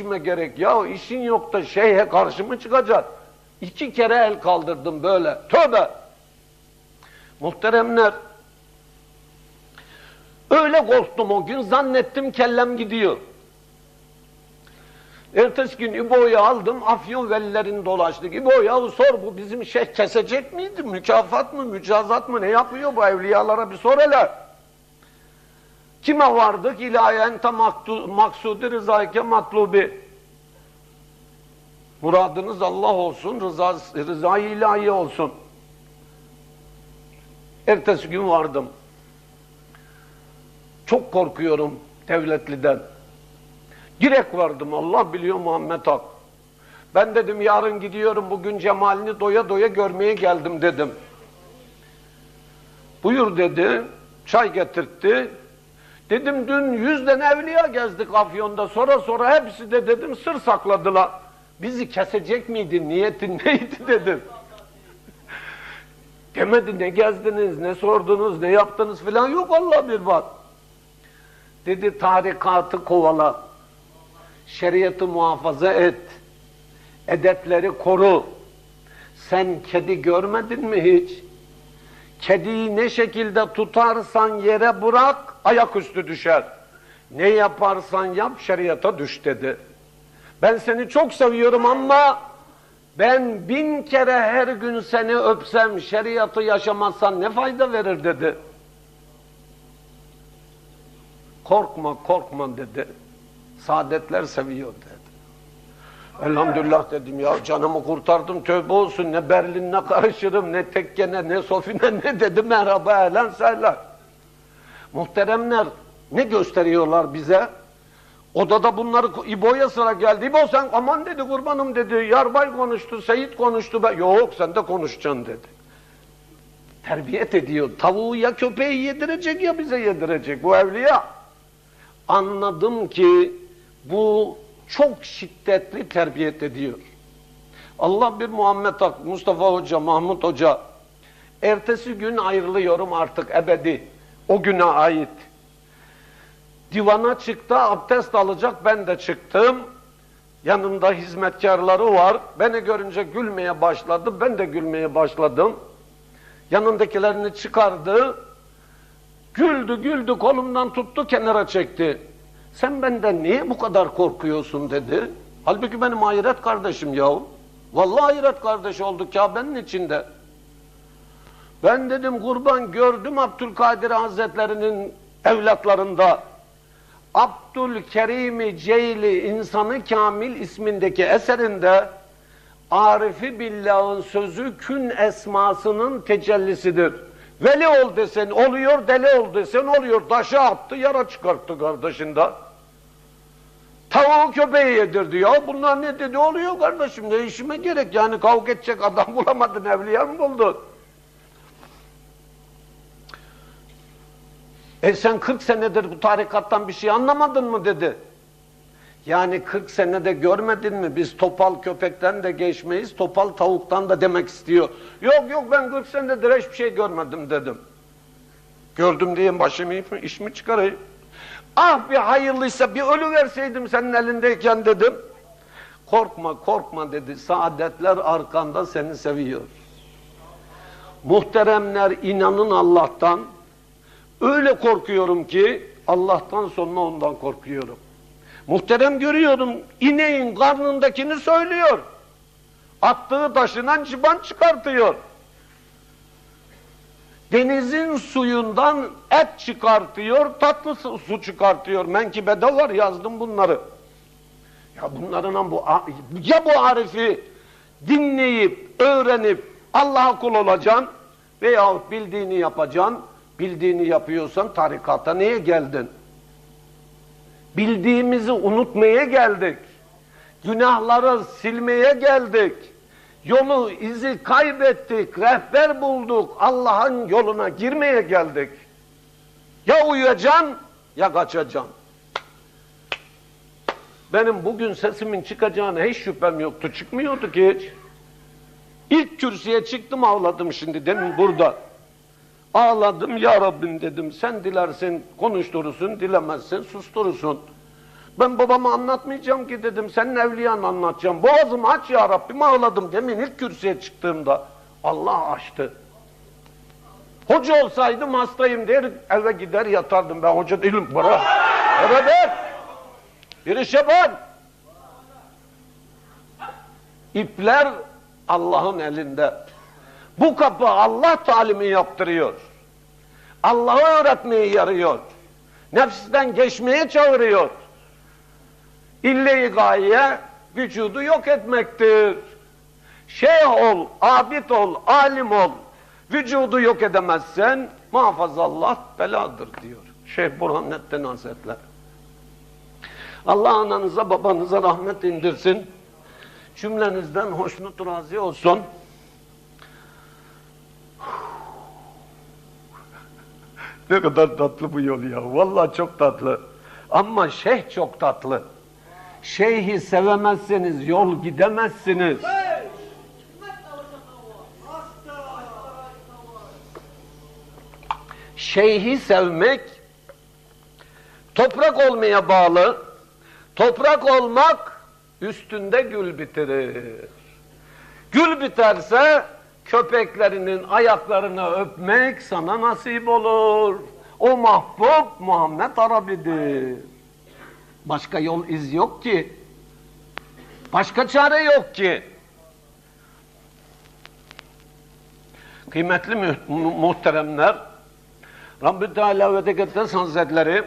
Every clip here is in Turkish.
işime gerek? Ya işin yok da şeyhe karşı mı çıkacak? İki kere el kaldırdım böyle. Tövbe! Muhteremler, öyle korktum o gün, zannettim kellem gidiyor. Ertesi gün İbo'yu aldım, Afyon velilerini dolaştık. İbo yahu sor bu bizim şeyh kesecek miydi? Mükafat mı, mücazat mı? Ne yapıyor bu evliyalara bir sor hele. Kime vardık? İlahi ente maksudi rızayke matlubi. Muradınız Allah olsun, rıza, rızayı ilahi olsun. Ertesi gün vardım. Çok korkuyorum devletliden. Direkt vardım Allah biliyor Muhammed Hak. Ben dedim yarın gidiyorum bugün cemalini doya doya görmeye geldim dedim. Buyur dedi, çay getirtti. Dedim dün yüzden evliya gezdik Afyon'da sonra sonra hepsi de dedim sır sakladılar. Bizi kesecek miydi niyetin neydi dedim. Demedi ne gezdiniz, ne sordunuz, ne yaptınız filan yok Allah bir var. Dedi tarikatı kovala, şeriatı muhafaza et, edepleri koru. Sen kedi görmedin mi hiç? Kediyi ne şekilde tutarsan yere bırak, ayaküstü düşer. Ne yaparsan yap şeriata düş dedi. Ben seni çok seviyorum ama ben bin kere her gün seni öpsem, şeriatı yaşamazsan ne fayda verir dedi. Korkma, korkma dedi. Saadetler seviyor dedi. Elhamdülillah dedim ya canımı kurtardım tövbe olsun ne Berlin'le karışırım ne tekkene ne sofine ne dedi merhaba ehlen sehlen. Muhteremler ne gösteriyorlar bize? Odada bunları İbo'ya sıra geldi. İbo sen aman dedi kurbanım dedi. Yarbay konuştu, Seyit konuştu. Ben, Yok sen de konuşacaksın dedi. Terbiyet ediyor. Tavuğu ya köpeği yedirecek ya bize yedirecek. Bu evliya. Anladım ki bu çok şiddetli terbiyet ediyor. Allah bir Muhammed Hak, Mustafa Hoca, Mahmut Hoca ertesi gün ayrılıyorum artık ebedi. O güne ait. Divana çıktı, abdest alacak, ben de çıktım. Yanında hizmetkarları var. Beni görünce gülmeye başladı, ben de gülmeye başladım. Yanındakilerini çıkardı. Güldü güldü kolumdan tuttu kenara çekti. Sen benden niye bu kadar korkuyorsun dedi. Halbuki benim ahiret kardeşim yahu. Vallahi ahiret kardeşi olduk Kabe'nin içinde. Ben dedim kurban gördüm Abdülkadir Hazretlerinin evlatlarında. Abdülkerim Ceyli İnsanı Kamil ismindeki eserinde Arifi Billah'ın sözü kün esmasının tecellisidir. Veli ol desen oluyor, deli ol desen oluyor. Taşı attı, yara çıkarttı kardeşinden. Tavuğu köpeği yedirdi ya. Bunlar ne dedi oluyor kardeşim? Ne işime gerek? Yani kavga edecek adam bulamadın, evliya mı buldun? E sen 40 senedir bu tarikattan bir şey anlamadın mı dedi. Yani 40 senede görmedin mi? Biz topal köpekten de geçmeyiz, topal tavuktan da demek istiyor. Yok yok ben 40 senedir hiçbir şey görmedim dedim. Gördüm diye başımı iş mi çıkarayım? Ah bir hayırlıysa bir ölü verseydim senin elindeyken dedim. Korkma korkma dedi. Saadetler arkanda seni seviyor. Muhteremler inanın Allah'tan. Öyle korkuyorum ki Allah'tan sonra ondan korkuyorum. Muhterem görüyorum ineğin karnındakini söylüyor. Attığı taşından çıban çıkartıyor. Denizin suyundan et çıkartıyor, tatlı su çıkartıyor. Menkibede var yazdım bunları. Ya bunların bu ya bu arifi dinleyip, öğrenip Allah'a kul olacaksın veyahut bildiğini yapacaksın. Bildiğini yapıyorsan tarikata niye geldin? Bildiğimizi unutmaya geldik. Günahları silmeye geldik. Yolu, izi kaybettik, rehber bulduk. Allah'ın yoluna girmeye geldik. Ya uyuyacaksın ya kaçacaksın. Benim bugün sesimin çıkacağına hiç şüphem yoktu. Çıkmıyordu ki hiç. İlk kürsüye çıktım ağladım şimdi demin burada. Ağladım ya Rabbim dedim. Sen dilersin konuşturursun, dilemezsin susturursun. Ben babama anlatmayacağım ki dedim. Senin evliyanı anlatacağım. Boğazımı aç ya Rabbim ağladım. Demin ilk kürsüye çıktığımda Allah açtı. Hoca olsaydım hastayım der eve gider yatardım. Ben hoca değilim. Bırak. Beraber. Bir işe bak. İpler Allah'ın elinde. Bu kapı Allah talimi yaptırıyor. Allah'ı öğretmeye yarıyor. Nefsten geçmeye çağırıyor. İlle-i gaye vücudu yok etmektir. Şeyh ol, abid ol, alim ol. Vücudu yok edemezsen muhafazallah beladır diyor. Şeyh Burhanettin Hazretleri. Allah ananıza babanıza rahmet indirsin. Cümlenizden hoşnut razı olsun. Ne kadar tatlı bu yol ya. Vallahi çok tatlı. Ama şeyh çok tatlı. Şeyhi sevemezseniz yol gidemezsiniz. Şeyhi sevmek toprak olmaya bağlı. Toprak olmak üstünde gül bitirir. Gül biterse köpeklerinin ayaklarını öpmek sana nasip olur. O mahbub Muhammed Arabi'dir. Başka yol iz yok ki. Başka çare yok ki. Kıymetli mu muhteremler, Rabbü Teala ve Tekaddes Hazretleri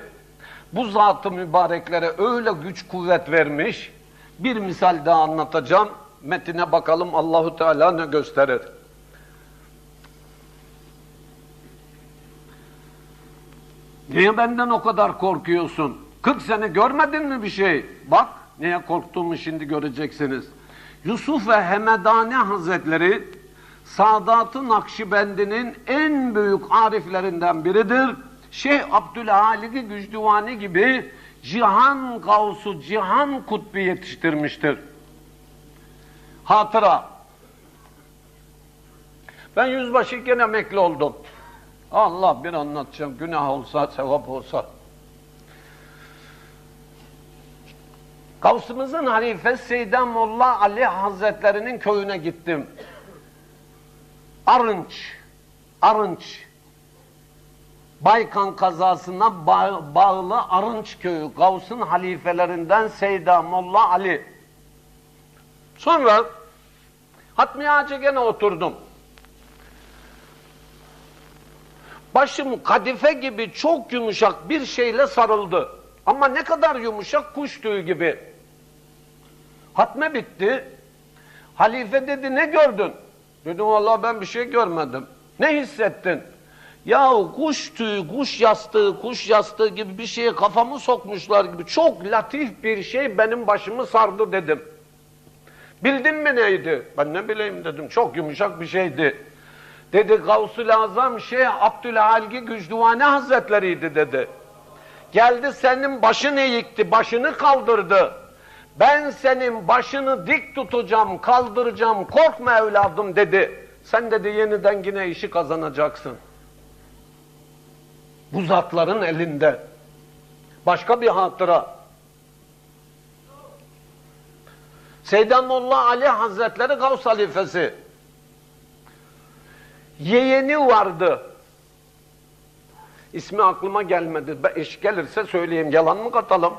bu zat-ı mübareklere öyle güç kuvvet vermiş. Bir misal daha anlatacağım. Metine bakalım Allahu Teala ne gösterir. Niye benden o kadar korkuyorsun? 40 sene görmedin mi bir şey? Bak neye korktuğumu şimdi göreceksiniz. Yusuf ve Hemedane Hazretleri Sadat-ı Nakşibendi'nin en büyük ariflerinden biridir. Şeyh Abdülhalik-i Gücdüvani gibi cihan gavsu, cihan kutbi yetiştirmiştir. Hatıra. Ben yüzbaşıyken emekli oldum. Allah bir anlatacağım. Günah olsa, sevap olsa. Kavsımızın halifesi Molla Ali Hazretlerinin köyüne gittim. Arınç, Arınç. Baykan kazasına bağ, bağlı Arınç köyü. Gavs'ın halifelerinden Seyda Molla Ali. Sonra Hatmi Ağacı gene oturdum. Başım kadife gibi çok yumuşak bir şeyle sarıldı. Ama ne kadar yumuşak kuş tüyü gibi. Hatme bitti. Halife dedi ne gördün? Dedim vallahi ben bir şey görmedim. Ne hissettin? Yahu kuş tüyü, kuş yastığı, kuş yastığı gibi bir şeye kafamı sokmuşlar gibi çok latif bir şey benim başımı sardı dedim. Bildin mi neydi? Ben ne bileyim dedim. Çok yumuşak bir şeydi. Dedi Gavsul Azam Şeyh Abdülhalgi Gücdüvane Hazretleriydi dedi. Geldi senin başını eğikti, başını kaldırdı. Ben senin başını dik tutacağım, kaldıracağım, korkma evladım dedi. Sen dedi yeniden yine işi kazanacaksın. Bu zatların elinde. Başka bir hatıra. Seydanullah Ali Hazretleri Gavs halifesi. Yeğeni vardı. İsmi aklıma gelmedi. İş gelirse söyleyeyim. Yalan mı katalım?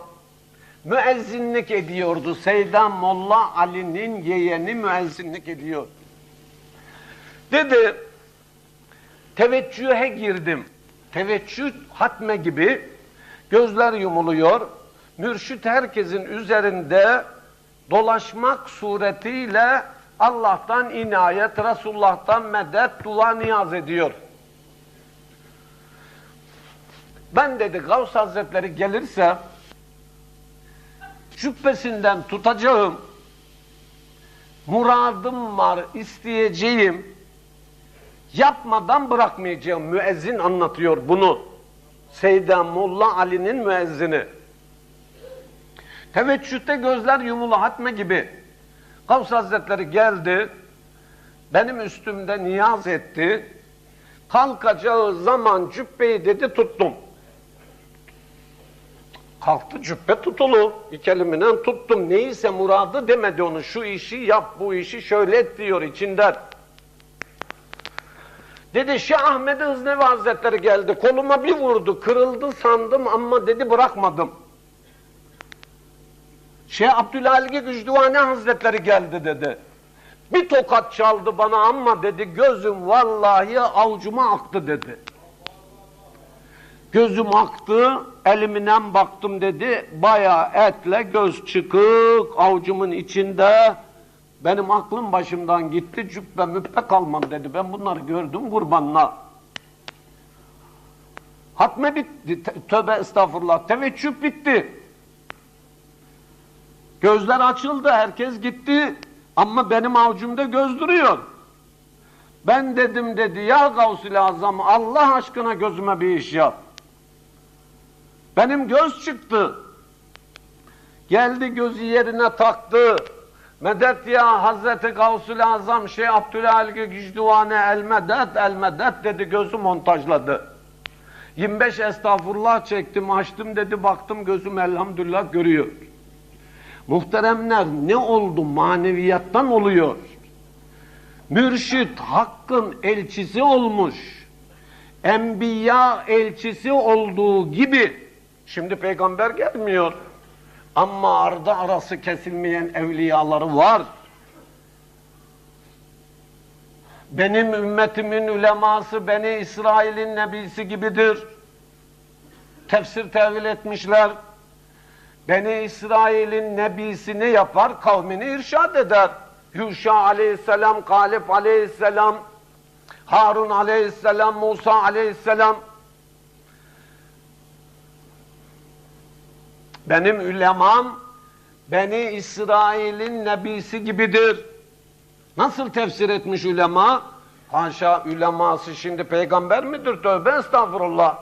Müezzinlik ediyordu. Seydan Molla Ali'nin yeğeni müezzinlik ediyor. Dedi, teveccühe girdim. Teveccüh hatme gibi gözler yumuluyor. Mürşit herkesin üzerinde dolaşmak suretiyle Allah'tan inayet, Resulullah'tan medet, dua niyaz ediyor. Ben dedi Gavs Hazretleri gelirse cübbesinden tutacağım, muradım var, isteyeceğim, yapmadan bırakmayacağım. Müezzin anlatıyor bunu. Seyda Molla Ali'nin müezzini. Teveccühte gözler yumulu hatme gibi. Gavs Hazretleri geldi, benim üstümde niyaz etti, kalkacağı zaman cübbeyi dedi tuttum. Kalktı cübbe tutulu. İki elimden tuttum. Neyse muradı demedi onu. Şu işi yap, bu işi şöyle et diyor içinden. Dedi Şeyh Ahmet Hıznevi Hazretleri geldi. Koluma bir vurdu. Kırıldı sandım ama dedi bırakmadım. Şeyh Abdülhaligi Gücdüvane Hazretleri geldi dedi. Bir tokat çaldı bana ama dedi gözüm vallahi avucuma aktı dedi. Gözüm aktı, elimden baktım dedi, bayağı etle göz çıkık avucumun içinde. Benim aklım başımdan gitti, cübbe mübbe kalmam dedi. Ben bunları gördüm kurbanla. Hatme bitti, tövbe estağfurullah, teveccüh bitti. Gözler açıldı, herkes gitti. Ama benim avucumda göz duruyor. Ben dedim dedi, ya Gavsul Azam Allah aşkına gözüme bir iş yap. Benim göz çıktı. Geldi gözü yerine taktı. Medet ya Hazreti Gavsul Azam Şeyh Abdülhalgi Gücduvane el medet el medet dedi gözü montajladı. 25 estağfurullah çektim açtım dedi baktım gözüm elhamdülillah görüyor. Muhteremler ne oldu maneviyattan oluyor. Mürşit hakkın elçisi olmuş. Enbiya elçisi olduğu gibi Şimdi peygamber gelmiyor. Ama ardı arası kesilmeyen evliyaları var. Benim ümmetimin uleması Beni İsrail'in nebisi gibidir. Tefsir tevil etmişler. Beni İsrail'in nebisi ne yapar? Kavmini irşad eder. Yuşa aleyhisselam, Kalip aleyhisselam, Harun aleyhisselam, Musa aleyhisselam, Benim ülemam, Beni İsrail'in nebisi gibidir. Nasıl tefsir etmiş ulema? Haşa üleması şimdi peygamber midir? Tövbe estağfurullah.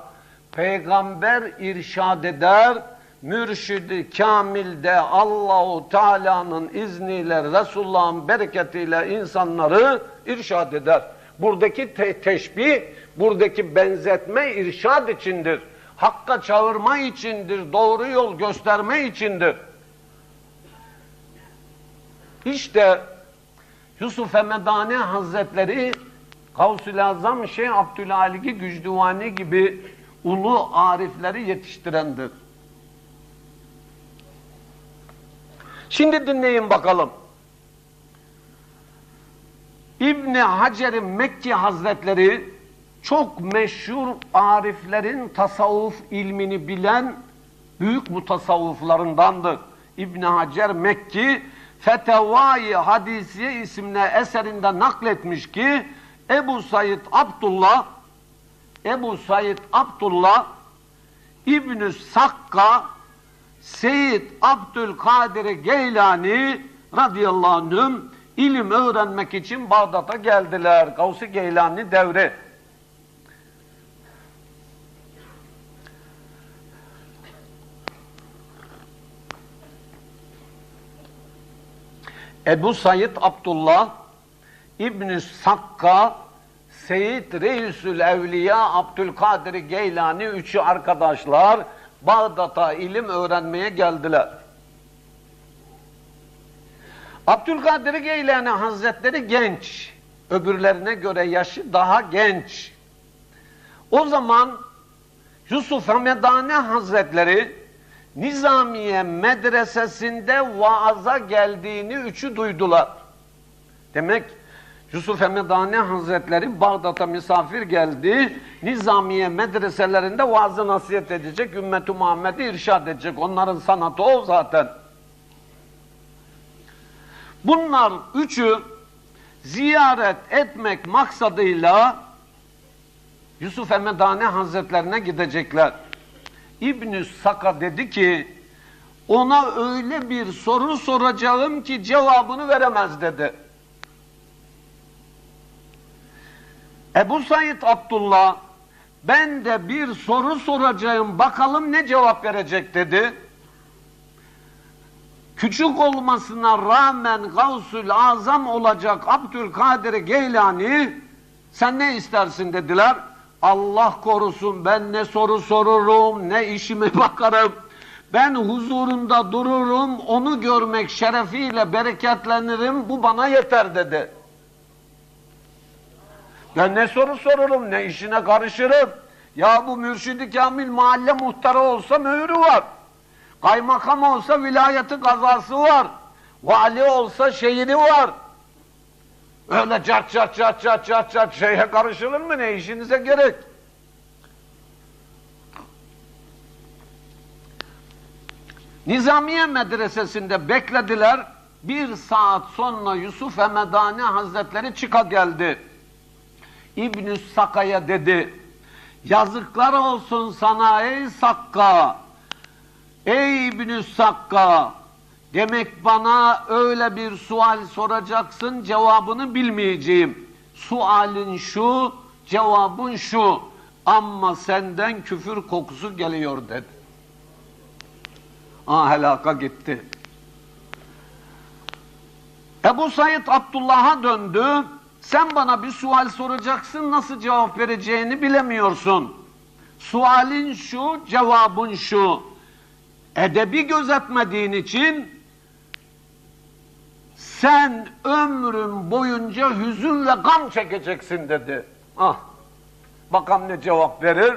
Peygamber irşad eder, mürşidi kamilde Allahu Teala'nın izniyle, Resulullah'ın bereketiyle insanları irşad eder. Buradaki te teşbih, buradaki benzetme irşad içindir. Hakka çağırma içindir, doğru yol gösterme içindir. İşte Yusuf Emedane Hazretleri Gavsül Azam Şeyh Abdülhaligi Gücdüvani gibi ulu arifleri yetiştirendir. Şimdi dinleyin bakalım. İbni Hacer Mekki Hazretleri çok meşhur ariflerin tasavvuf ilmini bilen büyük mutasavvıflarındandır. İbn Hacer Mekki Fetevai Hadisiye isimli eserinde nakletmiş ki Ebu Said Abdullah Ebu Said Abdullah İbn Sakka Seyyid Abdülkadir Geylani radıyallahu anhüm ilim öğrenmek için Bağdat'a geldiler. Gavsi Geylani devri. Ebu Said Abdullah İbn Sakka Seyyid Reisül Evliya Abdülkadir Geylani üçü arkadaşlar Bağdat'a ilim öğrenmeye geldiler. Abdülkadir Geylani Hazretleri genç. Öbürlerine göre yaşı daha genç. O zaman Yusuf Hamedane Hazretleri Nizamiye medresesinde vaaza geldiğini üçü duydular. Demek Yusuf Emedane Hazretleri Bağdat'a misafir geldi. Nizamiye medreselerinde vaazı nasihat edecek, ümmeti Muhammed'i irşad edecek. Onların sanatı o zaten. Bunlar üçü ziyaret etmek maksadıyla Yusuf Emedane Hazretlerine gidecekler. İbn Saka dedi ki ona öyle bir soru soracağım ki cevabını veremez dedi. Ebu Said Abdullah ben de bir soru soracağım bakalım ne cevap verecek dedi. Küçük olmasına rağmen Gavsül Azam olacak Abdülkadir Geylani sen ne istersin dediler. Allah korusun ben ne soru sorurum, ne işime bakarım. Ben huzurunda dururum, onu görmek şerefiyle bereketlenirim, bu bana yeter dedi. Ben ne soru sorurum, ne işine karışırım. Ya bu mürşidi kamil mahalle muhtarı olsa mührü var. Kaymakam olsa vilayeti kazası var. Vali olsa şehri var. Öyle çat çat çat çat çat çat şeye karışılır mı ne işinize gerek? Nizamiye medresesinde beklediler. Bir saat sonra Yusuf Emedani Hazretleri çıka geldi. İbn-i Saka'ya dedi, yazıklar olsun sana ey Sakka, ey İbn-i Sakka, demek bana öyle bir sual soracaksın, cevabını bilmeyeceğim. Sualin şu, cevabın şu, ama senden küfür kokusu geliyor dedi. Ah helaka gitti. Ebu Said Abdullah'a döndü. Sen bana bir sual soracaksın, nasıl cevap vereceğini bilemiyorsun. Sualin şu, cevabın şu. Edebi gözetmediğin için sen ömrün boyunca hüzün ve gam çekeceksin dedi. Ah, bakalım ne cevap verir.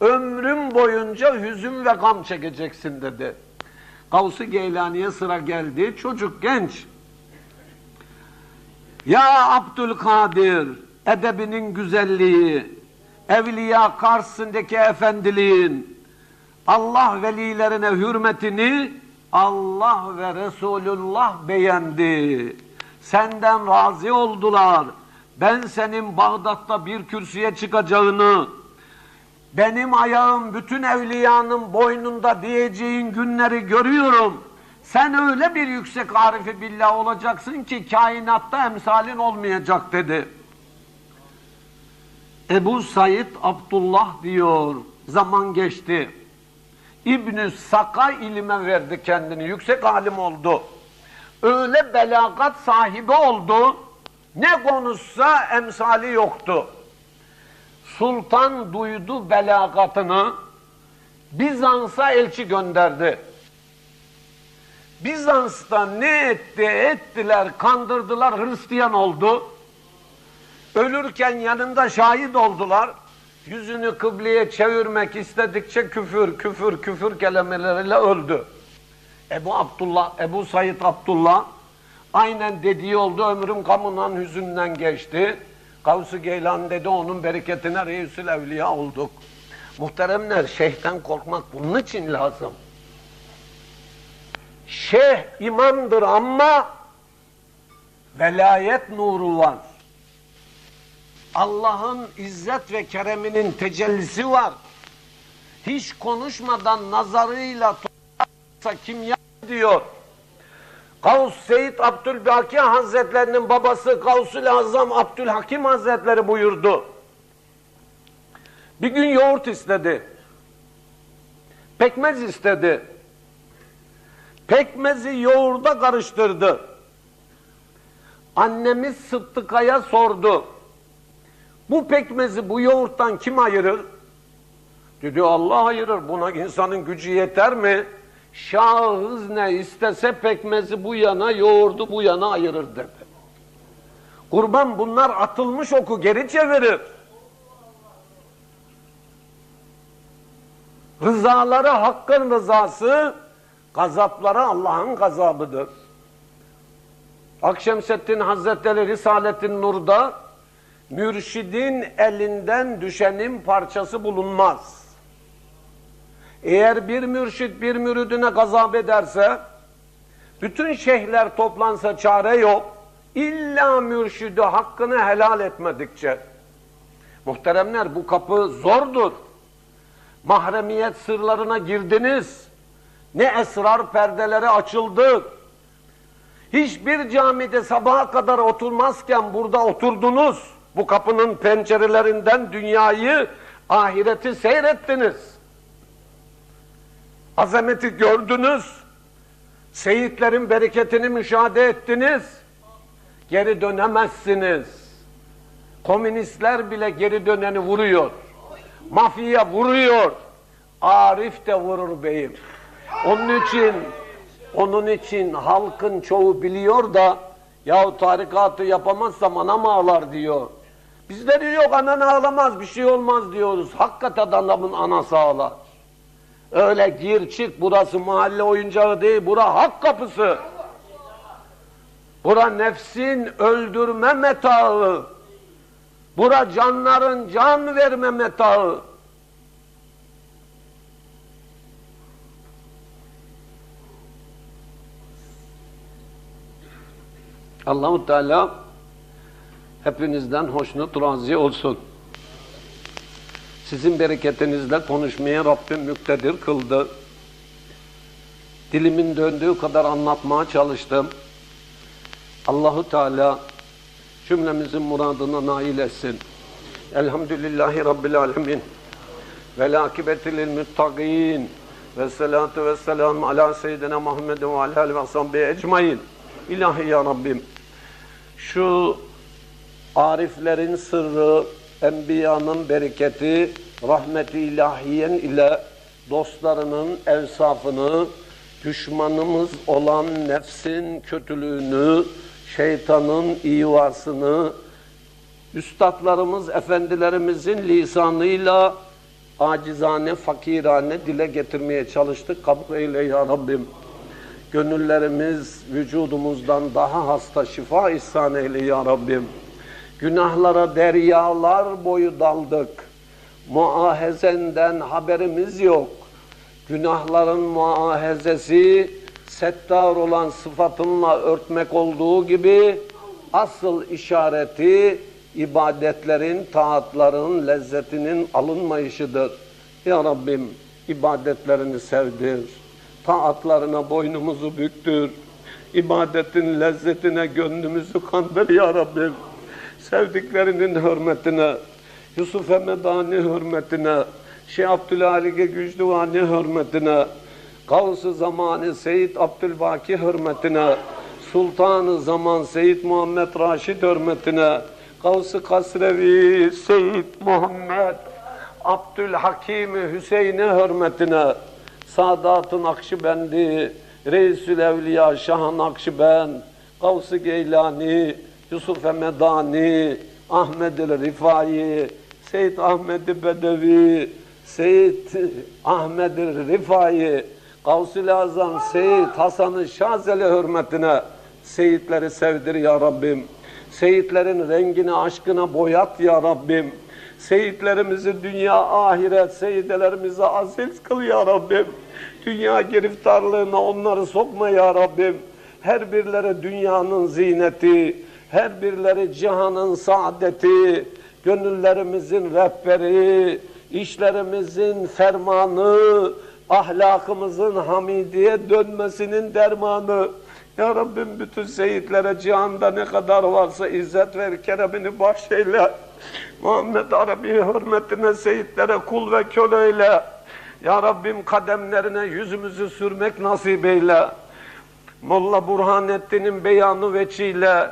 Ömrüm boyunca hüzün ve gam çekeceksin dedi. Gavs-ı Geylani'ye sıra geldi. Çocuk genç. Ya Abdülkadir, edebinin güzelliği, evliya karşısındaki efendiliğin, Allah velilerine hürmetini Allah ve Resulullah beğendi. Senden razı oldular. Ben senin Bağdat'ta bir kürsüye çıkacağını, benim ayağım bütün evliyanın boynunda diyeceğin günleri görüyorum. Sen öyle bir yüksek arifi billah olacaksın ki kainatta emsalin olmayacak dedi. Ebu Said Abdullah diyor, zaman geçti. İbn-i Saka ilime verdi kendini, yüksek alim oldu. Öyle belagat sahibi oldu, ne konuşsa emsali yoktu. Sultan duydu belagatını, Bizans'a elçi gönderdi. Bizans'ta ne etti ettiler, kandırdılar, Hristiyan oldu. Ölürken yanında şahit oldular. Yüzünü kıbleye çevirmek istedikçe küfür, küfür, küfür kelimeleriyle öldü. Ebu Abdullah, Ebu Said Abdullah aynen dediği oldu, ömrüm kamından hüzünden geçti. Kavsu Geylan dedi, onun bereketine reisül evliya olduk. Muhteremler, şeyhten korkmak bunun için lazım. Şeyh imamdır ama velayet nuru var. Allah'ın izzet ve kereminin tecellisi var. Hiç konuşmadan nazarıyla kimya diyor. Gavs Seyyid Abdülbaki Hazretlerinin babası Gavsul Azam Abdülhakim Hazretleri buyurdu. Bir gün yoğurt istedi. Pekmez istedi. Pekmezi yoğurda karıştırdı. Annemiz Sıddıka'ya sordu. Bu pekmezi bu yoğurttan kim ayırır? Dedi Allah ayırır. Buna insanın gücü yeter mi? Şahız ne istese pekmezi bu yana, yoğurdu bu yana ayırır dedi. Kurban bunlar atılmış oku geri çevirir. Rızaları hakkın rızası, gazapları Allah'ın gazabıdır. Akşemseddin Hazretleri Risaletin Nur'da mürşidin elinden düşenin parçası bulunmaz. Eğer bir mürşid bir müridine gazap ederse, bütün şeyhler toplansa çare yok, illa mürşidi hakkını helal etmedikçe. Muhteremler bu kapı zordur. Mahremiyet sırlarına girdiniz. Ne esrar perdeleri açıldı. Hiçbir camide sabaha kadar oturmazken burada oturdunuz. Bu kapının pencerelerinden dünyayı, ahireti seyrettiniz. Azameti gördünüz. Seyitlerin bereketini müşahede ettiniz. Geri dönemezsiniz. Komünistler bile geri döneni vuruyor. Mafya vuruyor. Arif de vurur beyim. Onun için onun için halkın çoğu biliyor da yahu tarikatı yapamazsam anam ağlar diyor. Bizde diyor yok anan ağlamaz bir şey olmaz diyoruz. Hakikaten adamın anası ağlar. Öyle gir çık burası mahalle oyuncağı değil bura hak kapısı. Bura nefsin öldürme metağı. Bura canların can verme metağı. Allahu Teala hepinizden hoşnut razı olsun. Sizin bereketinizle konuşmaya Rabbim müktedir kıldı. Dilimin döndüğü kadar anlatmaya çalıştım. Allahu Teala cümlemizin muradına nail etsin. Elhamdülillahi Rabbil Alemin. Ve akibeti lil muttaqin. Ve salatu ve selamu ala seyyidina Muhammed ve ala ve sahbihi ecmain. İlahi ya Rabbim. Şu ariflerin sırrı, enbiyanın bereketi, rahmeti ilahiyen ile dostlarının evsafını, düşmanımız olan nefsin kötülüğünü, şeytanın ivasını, üstadlarımız, efendilerimizin lisanıyla acizane, fakirane dile getirmeye çalıştık. Kabul eyle ya Rabbim. Gönüllerimiz vücudumuzdan daha hasta şifa ihsan eyle ya Rabbim. Günahlara deryalar boyu daldık. Muahezenden haberimiz yok. Günahların muahezesi settar olan sıfatınla örtmek olduğu gibi asıl işareti ibadetlerin, taatların lezzetinin alınmayışıdır. Ya Rabbim ibadetlerini sevdir. Taatlarına boynumuzu büktür. İbadetin lezzetine gönlümüzü kandır ya Rabbim. Sevdiklerinin hürmetine, Yusuf Emedani hürmetine, Şeyh Abdülhalige Gücdüvani hürmetine, Gavs-ı Zamanı Seyyid Abdülbaki hürmetine, Sultanı Zaman Seyyid Muhammed Raşid hürmetine, Gavs-ı Kasrevi Seyyid Muhammed Abdülhakim Hüseyin'i hürmetine, Sadat'ın Akşibendi, Reisül Evliya Şah Nakşibend, Gavs-ı Geylani, Yusuf Emedani, Ahmed Rifai, Seyyid Ahmed Bedevi, Seyyid Ahmed Rifai, Gavs-ı Azam Seyyid Hasan-ı Şazeli hürmetine Seyitleri sevdir ya Rabbim. Seyitlerin rengini, aşkına boyat ya Rabbim. Seyitlerimizi dünya, ahiret, seyidelerimizi aziz kıl ya Rabbim. Dünya giriftarlığına onları sokma ya Rabbim. Her birleri dünyanın zineti, her birleri cihanın saadeti, gönüllerimizin rehberi, işlerimizin fermanı, ahlakımızın hamidiye dönmesinin dermanı. Ya Rabbim bütün seyitlere cihanda ne kadar varsa izzet ver, keremini bahşeyle. Muhammed Arabi hürmetine seyitlere kul ve köleyle. Ya Rabbim kademlerine yüzümüzü sürmek nasip eyle. Molla Burhanettin'in beyanı veçiyle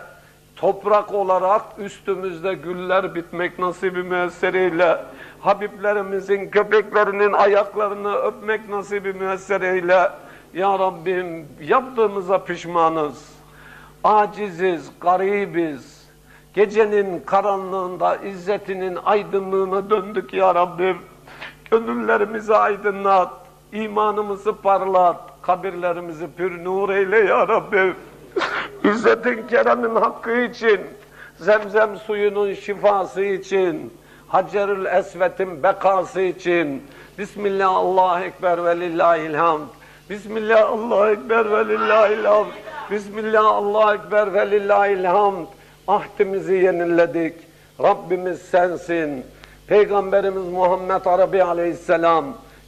toprak olarak üstümüzde güller bitmek nasibi müesseriyle Habiblerimizin köpeklerinin ayaklarını öpmek nasibi müesseriyle Ya Rabbim yaptığımıza pişmanız. Aciziz, garibiz. Gecenin karanlığında izzetinin aydınlığına döndük Ya Rabbim gönüllerimizi aydınlat imanımızı parlat kabirlerimizi pür nur eyle Ya Rabbim İzzetin keremin hakkı için, zemzem suyunun şifası için, Hacerül Esvet'in bekası için, Bismillah, Allahu Ekber ve lillahil hamd. Bismillah, Allahu Ekber ve lillahil hamd. Bismillah, Allahu Ekber ve lillahil hamd. Ahdimizi yeniledik. Rabbimiz sensin. Peygamberimiz Muhammed Arabi aleyhisselam.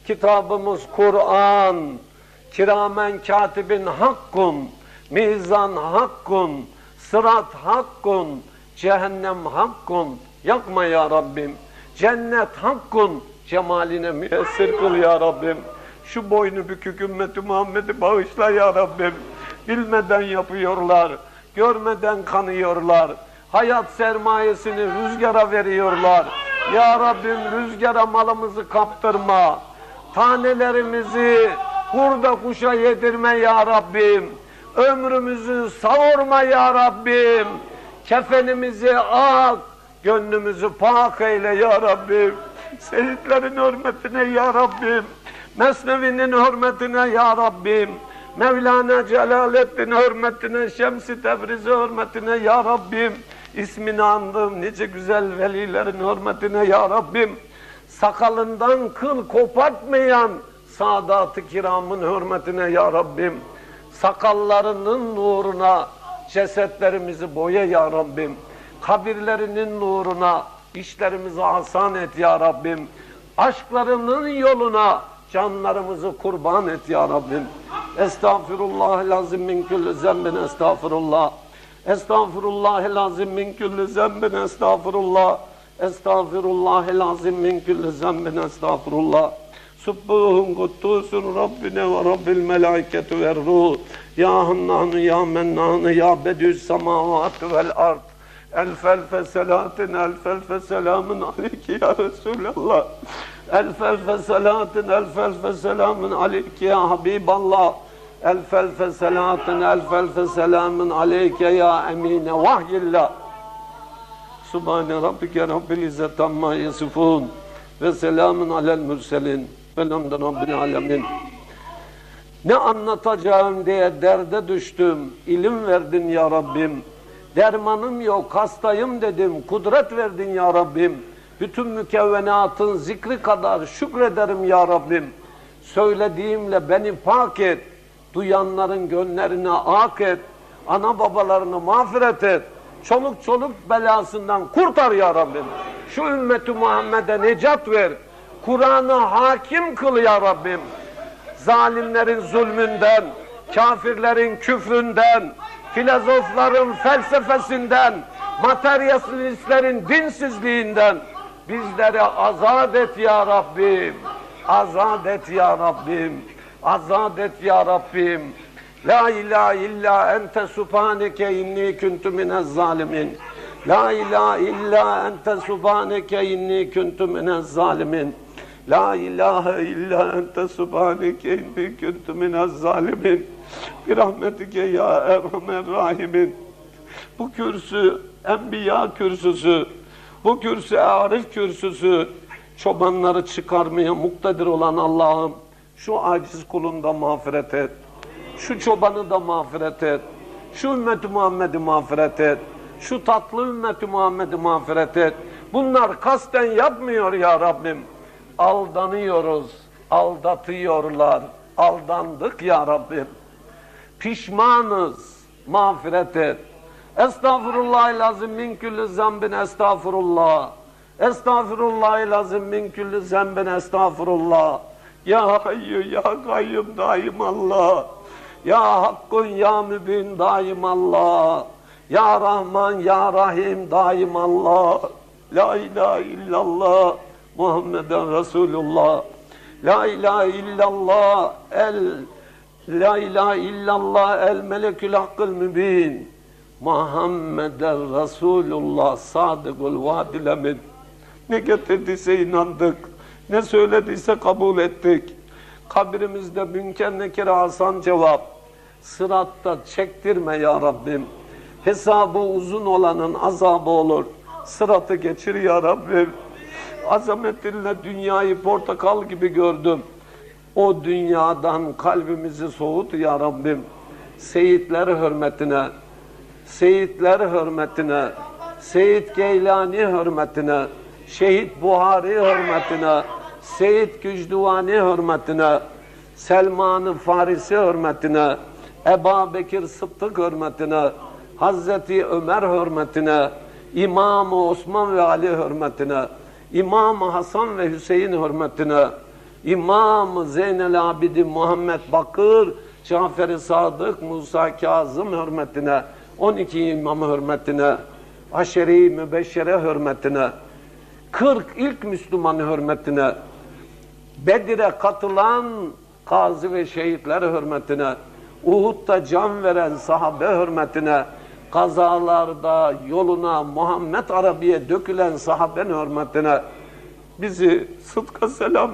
Kitabımız Kur'an. Kiramen katibin hakkun. Mizan hakkun, sırat hakkun, cehennem hakkun. Yakma ya Rabbim. Cennet hakkun, cemaline müyessir kıl ya Rabbim. Şu boynu bükük ümmeti Muhammed'i bağışla ya Rabbim. Bilmeden yapıyorlar, görmeden kanıyorlar. Hayat sermayesini rüzgara veriyorlar. Ya Rabbim rüzgara malımızı kaptırma. Tanelerimizi kurda kuşa yedirme ya Rabbim. Ömrümüzü savurma ya Rabbim. Kefenimizi ak, gönlümüzü pak eyle ya Rabbim. Şehitlerin hürmetine ya Rabbim. Mesnevi'nin hürmetine ya Rabbim. Mevlana Celaleddin hürmetine, Şems-i Tebrizi hürmetine ya Rabbim. İsmini andım nice güzel velilerin hürmetine ya Rabbim. Sakalından kıl kopartmayan Sadat-ı kiramın hürmetine ya Rabbim. Sakallarının nuruna cesetlerimizi boya ya Rabbim. Kabirlerinin nuruna işlerimizi asan et ya Rabbim. Aşklarının yoluna canlarımızı kurban et ya Rabbim. Estağfirullah lazim min kulli zembin estağfirullah. Estağfirullah lazim min kulli zembin estağfirullah. Estağfirullah lazim min kulli zembin estağfirullah. Subbuhun kuddusun Rabbine ve Rabbil melâiketu ve ruh. Ya Hannânu ya Mennânu ya Bedü's semâvâtu vel ard. Elf elfe selatin elf elfe selamın aleyki ya Resulallah. Elf elfe selatin elf elfe selamın aleyki ya Habiballah. Elf elfe selatin elf elfe selamın aleyke ya emine vahyillah. Subhane rabbike rabbil izzet amma yasifun ve selamun alel mürselin velhamdü rabbil alemin. Ne anlatacağım diye derde düştüm. İlim verdin ya Rabbim. Dermanım yok, hastayım dedim. Kudret verdin ya Rabbim. Bütün mükevvenatın zikri kadar şükrederim ya Rabbim. Söylediğimle beni pak et. Duyanların gönlerine ak et. Ana babalarını mağfiret et. Çoluk çoluk belasından kurtar ya Rabbim. Şu ümmeti Muhammed'e necat ver. Kur'an'ı hakim kıl ya Rabbim zalimlerin zulmünden, kafirlerin küfründen, filozofların felsefesinden, materyalistlerin dinsizliğinden bizleri azat et ya Rabbim. Azat et ya Rabbim. Azat et ya Rabbim. La ilahe illa ente subhaneke inni kuntu minez zalimin. La ilahe illa ente subhaneke inni kuntu minez zalimin. La ilahe illa ente subhaneke inni kuntu minez zalimin. Bir rahmetike ya erhamer rahimin. Bu kürsü enbiya kürsüsü, bu kürsü arif kürsüsü, çobanları çıkarmaya muktedir olan Allah'ım şu aciz kulunda mağfiret et. Şu çobanı da mağfiret et. Şu ümmeti Muhammed'i mağfiret et. Şu tatlı ümmeti Muhammed'i mağfiret et. Bunlar kasten yapmıyor ya Rabbim. Aldanıyoruz, aldatıyorlar. Aldandık ya Rabbim. Pişmanız, mağfiret et. Estağfurullah lazım min külli zembin estağfurullah. Estağfurullah lazım min külli zembin estağfurullah. Ya hayyu ya kayyum daim Allah. Ya hakkun ya mübin daim Allah. Ya Rahman ya Rahim daim Allah. La ilahe illallah Muhammeden Resulullah. La ilahe illallah el La ilahe illallah el melekül hakkıl mübin. Muhammeden Resulullah sadıkul vadil emin. Ne getirdiyse inandık. Ne söylediyse kabul ettik. Kabrimizde münker nekir asan cevap. Sıratta çektirme ya Rabbim. Hesabı uzun olanın azabı olur. Sıratı geçir ya Rabbim. Azametinle dünyayı portakal gibi gördüm. O dünyadan kalbimizi soğut ya Rabbim. Seyitler hürmetine, Seyitler hürmetine, Seyit Geylani hürmetine, Şehit Buhari hürmetine, Seyit Gücduvani hürmetine, Selman-ı Farisi hürmetine, Eba Bekir Sıddık hürmetine, Hazreti Ömer hürmetine, İmam-ı Osman ve Ali hürmetine, İmam-ı Hasan ve Hüseyin hürmetine, İmam-ı Zeynel Abidin Muhammed Bakır, Cafer-i Sadık, Musa Kazım hürmetine, 12 imam hürmetine, aşeri mübeşşere hürmetine, 40 ilk Müslüman hürmetine, Bedir'e katılan gazi ve şehitler hürmetine, Uhud'da can veren sahabe hürmetine, kazalarda yoluna Muhammed Arabi'ye dökülen sahaben hürmetine bizi sıdka selam